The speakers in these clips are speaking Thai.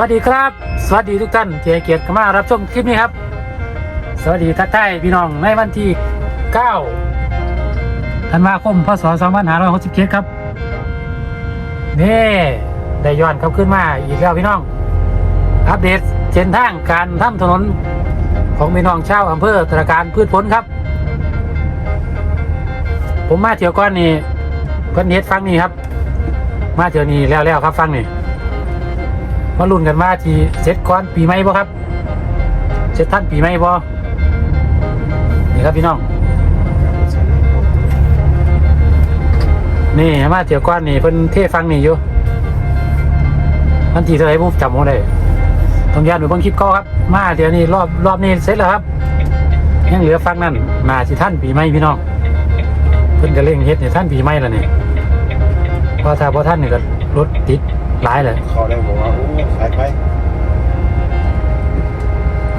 วัสดีครับ สวัสดีทุกท่านที่ให้เกียรติมารับชมคลิปนี้ครับ สวัสดีทักทายพี่น้องในวันที่ 9 ธันวาคมพศ2567ครับนี่ได้ย้อนเข้าขึ้นมาอีกแล้วพี่น้อง อัปเดตเส้นทางการทำถนนของพี่น้องชาวอำเภอตระการพืชผลครับ ผมมาเที่ยวก้อนนี่เพิ่นเฮ็ดฟังนี่ครับ มาเที่ยวนี้แล้วแล้วครับฟังนี่ มาลุ้นกันว่าที่เสร็จก่อนปีใหม่บ่ครับเสร็จท่านปีใหม่บ่นี่ครับพี่น้อง นี่มาเที่ยวก่อนนี่เพิ่นเทฟังนี่อยู่วันที่เท่าไหร่ผมจำบ่ได้ต้องย้อนไปเบิ่งคลิปเก่าครับ มาเดี๋ยวนี้รอบรอบนี้เสร็จแล้วครับยังเหลือฟังนั่นนาสิท่านปีใหม่พี่น้องเพิ่นก็เร่งเฮ็ดให้ท่านปีใหม่แล้วนี่เพราะถ้าบ่ท่านนี่ก็รถติด หลายเลยเขาได้บอกว่าโอ้สายไฟ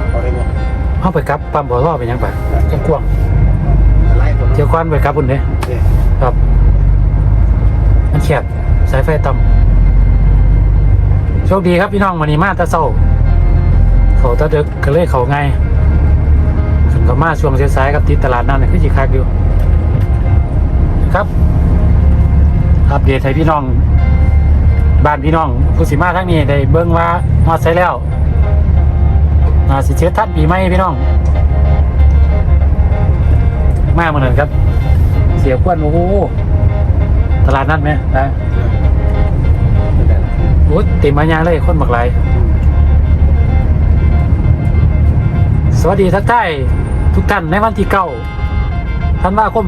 เขาได้บอกเอาไปกลับปั๊มบ่อท่อไปยังปะจังกวางไล่คนเที่ยวก้อนไปกลับบุญเด้เด็กครับ มันแคบสายไฟต่ำโชคดีครับพี่น้องวันนี้มาแตะเศร้า เขาแตะเดึกก็เลยเขาง่ายขึ้นก็มาช่วงสายๆกับติดตลาดนั่นคือจีคักอยู่ ครับอัปเดตให้พี่น้อง บ้านพี่น้องผู้สิมาทั้งนี้ได้เบิ่งว่ามาใส่แล้วนาสิเช็ดทัดปีใหม่พี่น้อง มากเหมือนกันครับ เสียขวนโอ้โหตลาดนัดไหมนะโอ้เต็มมายาเลยคนบักหลยสวัสดีทักทายทุกท่านในวันที่เก้าธันวาคม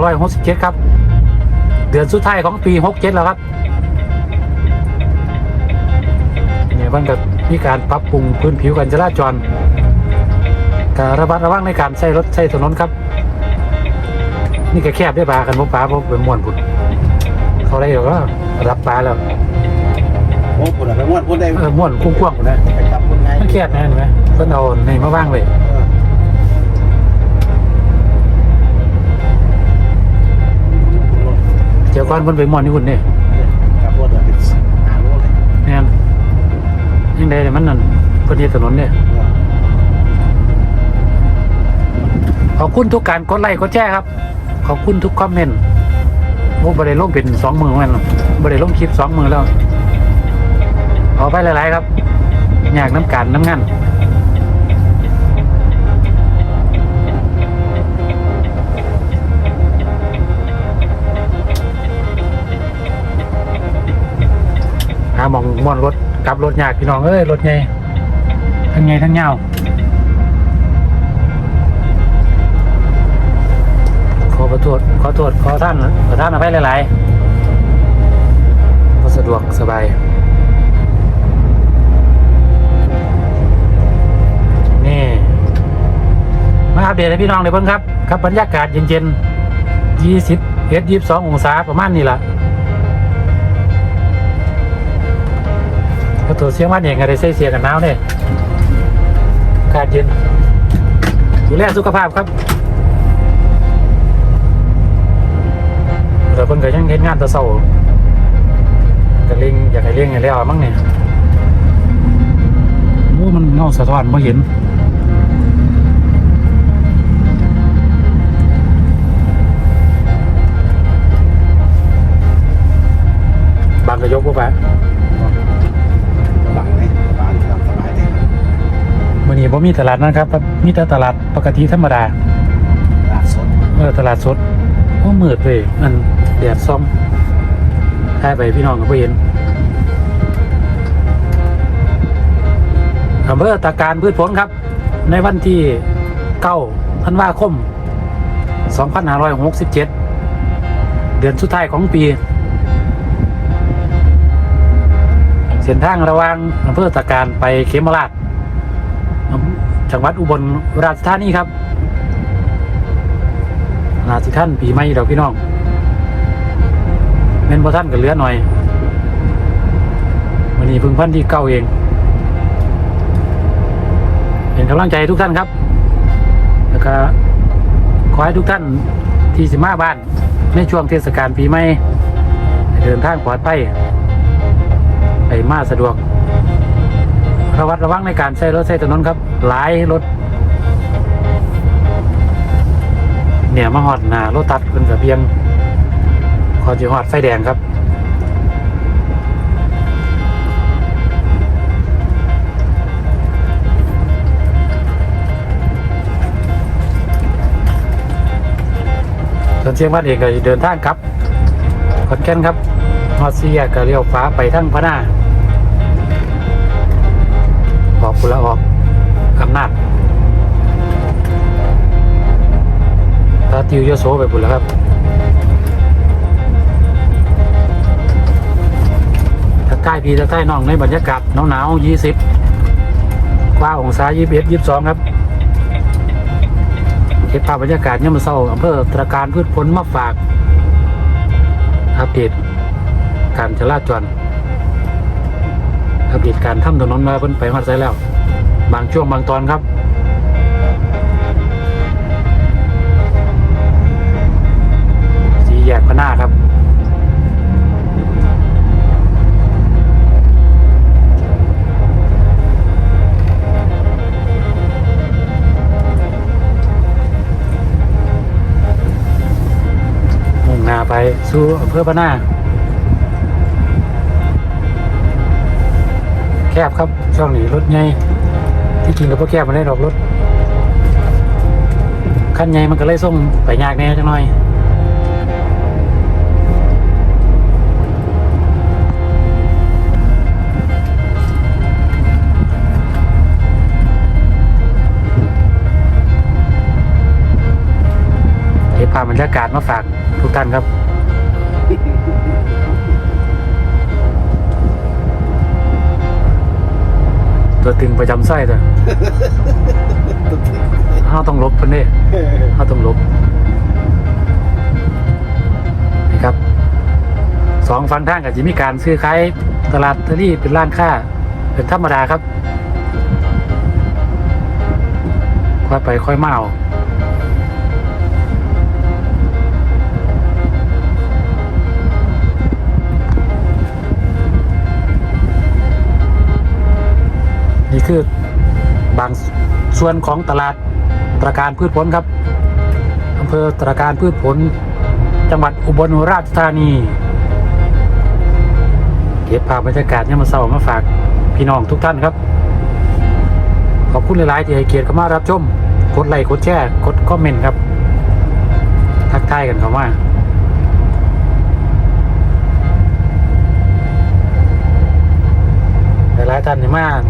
2567 ครับ เดือนสุดท้ายของปี 67 แล้วครับ มันก็มีการปรับปรุงพื้นผิวการจราจรการระมัดระวังในการใช้รถใช้ถนนครับ นี่ก็แคบได้ปลากันพวกปลาพวกเป็นม่วนพุ่นเขาได้เดี๋ยวก็รับปลาแล้วโอ้คนอะไรม้วนคนได้เออม่วนกุ้งกว้างๆพุ่นนะไปจับคนง่ายมันแคบนะเห็นไหมเพิ่นเอาในมาว่างเลยเจ้าก้อนเพิ่นไปม่วนนี่คุณเนี่ย ยังไงเนี่ยมันนั่นเพิ่นถนนเนี่ยขอบคุณทุกการกดไลค์กดแชร์ครับ ขอบคุณทุกคอมเมนต์โอ้บ่ได้ลงเป็นสองมือแม่นหรอกบ่ได้ลงคลิปสองมือแล้วขอไปหลายๆครับ อยากน้ำการน้ำงานหามองม่วนรถ กลับรถยากพี่น้องเอ้ยรถใหญ่ทั้งใหญ่ทั้งยาวขอประโทษขอโทษขอท่านขอท่านอภัยหลายๆก็สะดวกสบายนี่มาอัปเดตให้พี่น้องเลยเพิ่งครับ ครับบรรยากาศเย็นๆยี่สิบเอ็ดยี่สิบสององศาประมาณนี้แหละ เราตัวเสียงวันเองอะไรใส่เสียกันหนาวเนี่ยอากาศเย็นดูแลสุขภาพครับแต่เพิ่นก็ยังเห็นงานแตะเศร้าก็เลี้ยงอยากให้เลี้ยงให้แล้วมั้งเนี่ยโอ้มันเงาสะท้อนไม่เห็น มื่อนี้ผมมีตลาดนะครับมีแต่ตลาดปกติธรรมดาตลาดสดเออตลาดสดโอ้มืดเลยมันแดดซ่อมถ่ายไปพี่น้องก็บ่เห็นอำเภอตะการพืชผลครับ ในวันที่เก้าธันวาคม 2567 เดือนสุดท้ายของปี เส้นทางระหว่างอำเภอตะการไปเขมราชอำ จังหวัดอุบลราชธานีครับนาสิท่านปีใหม่ดอกพี่น้องเม่นพอท่านก็เลือหน่อยวันนี้พึ่งพันที่เก้าเอง เป็นกำลังใจทุกท่านครับ แล้วก็ขอให้ทุกท่านที่สิมาบ้านในช่วงเทศกาลปีใหม่ เดินทางปลอดภัยไปมาสะดวก ระวัดระวังในการใช้รถใช้ถนนครับ หลายรถ เนี่ยมาหอดหน้ารถตัดเป็นกระเบียงขอจีหอดไฟแดงครับส่วนเชียงวัดเองก็เดินทางกลับขอนแก่นครับฮอดเซียก็เลี้ยวฟ้าไปทั้งพะน้า ออกพุละออกอำนาจตาติวยโสไปพุ่นแล้วครับถ้าใกล้พีถ้าใกล้น้องในบรรยากาศหนาวๆยี่สิบกว่าองศายี่สิบเอ็ดยี่สิบสองครับเก็บภาพบรรยากาศเนี่ยมมาเศร้าอำเภอตระการพืชผลมาฝาก อัปเดตการจราจร อัปเดตการทำถนนมาเพิ่นไปมาใส่แล้ว บางช่วงบางตอนครับสีแยกพระหน้าครับมุ่งหน้าไปสู่อำเภอพะนา บครับ ช่องนี้รถใหญ่ที่จริงก็บ่แคบมาได้ดอกรถคันใหญ่มันก็เลยส่งไปยากแน่จังหน่อยเก็บภาพบรรยากาศมาฝากทุกท่านครับ ตัวตึงประจำไส้ตัวเราต้องลบเพิ่นเด้เราต้องลบนี่ครับสองฟังทางกับจะมีการซื้อขายตลาดทะลี่เป็นร้านค้าเป็นธรรมดาครับค่อยไปค่อยมาเอา คือบางส่วนของตลาดตระการพืชผลครับอำเภอตระการพืชผล จังหวัดอุบลราชธานี เก็บภาพบรรยากาศเนี่ยมาเศร้ามาฝากพี่น้องทุกท่านครับ ขอบคุณหลายๆที่ให้เกียรติเข้ามารับชมกดไลค์กดแชร์กดคอมเมนต์ครับ ทักทายกันเข้ามาหลายๆท่านนี่มาก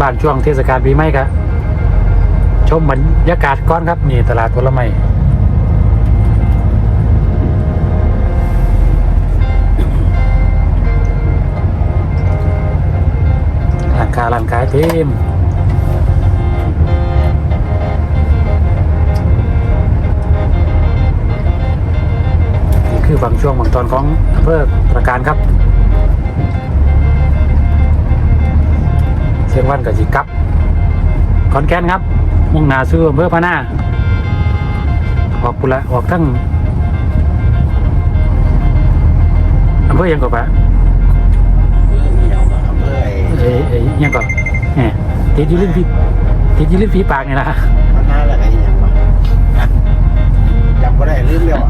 บ้านช่วงเทศกาลปีใหม่ครับชมบรรยากาศก้อนครับนี่ตลาดผลไม้ร้านค้าร้านขายเต็มนี่คือบางช่วงบางตอนของอำเภอตระการครับ เชียงวันกับจิกลับขอนแก่นครับ มุ่งหน้าสู่อำเภอพะนาออกปุละออกทั้งอำเภอยังก่อนปะเหี่ยวมาอำเภอไอ้เอ้ยเอ้ยยังก่อนแหมติดอยูริมฝีติดอยูริมฝีปากนี่นะมันน่าละไอ้หยังวะฮะจำบ่ได้ลืมแล้วอะ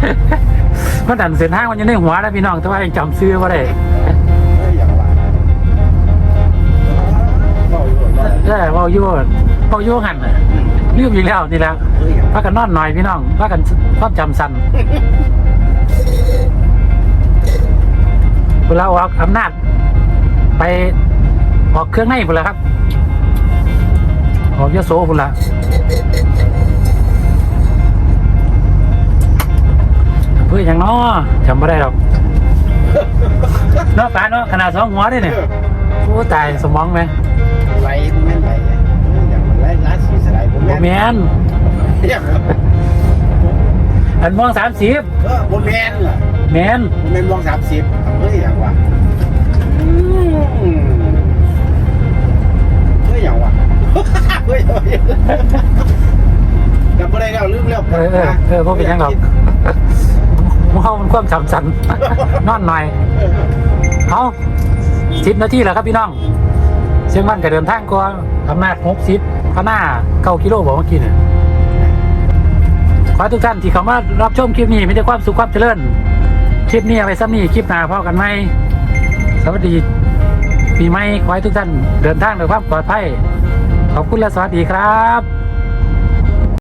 มันดันเส้นทางมันอยังในหัวนะพี่น้องแต่ว่ายังจำซื้อว่าได้ เออเว่าอยู่เว่าอยู่หันน่ะลืมอีกแล้วนี่แหล้วเอ้ยหยังพากันนอนหน่อยพี่น้องพากันความจำสั้นเวลาออกอำนาจ ไปออกเครื่องในพุ่นละครับ ออกยโสพุ่นละเพื่ออย่างน้อจำไม่ได้หรอกเนาะปาเนาะขนาดสองหัวด้เนี่ยโอ้ตายสมองไหม บ่โมแม่นแมนหยังวะอันมองสามสิบเออบ่แม่นล่ะแมนบ่แม่นมอง30เอ้ยหยังวะอืมเอ้ยหยังวะเอ้ยเอ้ยจำบ่ได้แล้วลืมแล้วเออเออเออพวกเป็นหยังหรอกมึงเข้ามันความจำสันนอนหน่อยเอาสิบนาทีแล้วครับพี่น้องเซชียงมันก็เดินทางก็อำนาจหกสิบ พะหน้าเก้ากิโลบอกเมื่อกี้เนี่ยขอให้ทุกท่านที่เข้ามารับชมคลิปนี้มีแต่ความสุขความเจริญคลิปนี้เอาไปซ้ำนี่คลิปหน้าพ่อกันไหมสวัสดีปีใหม่ขอให้ทุกท่านเดินทางด้วยความปลอดภัยขอบคุณและสวัสดีครับ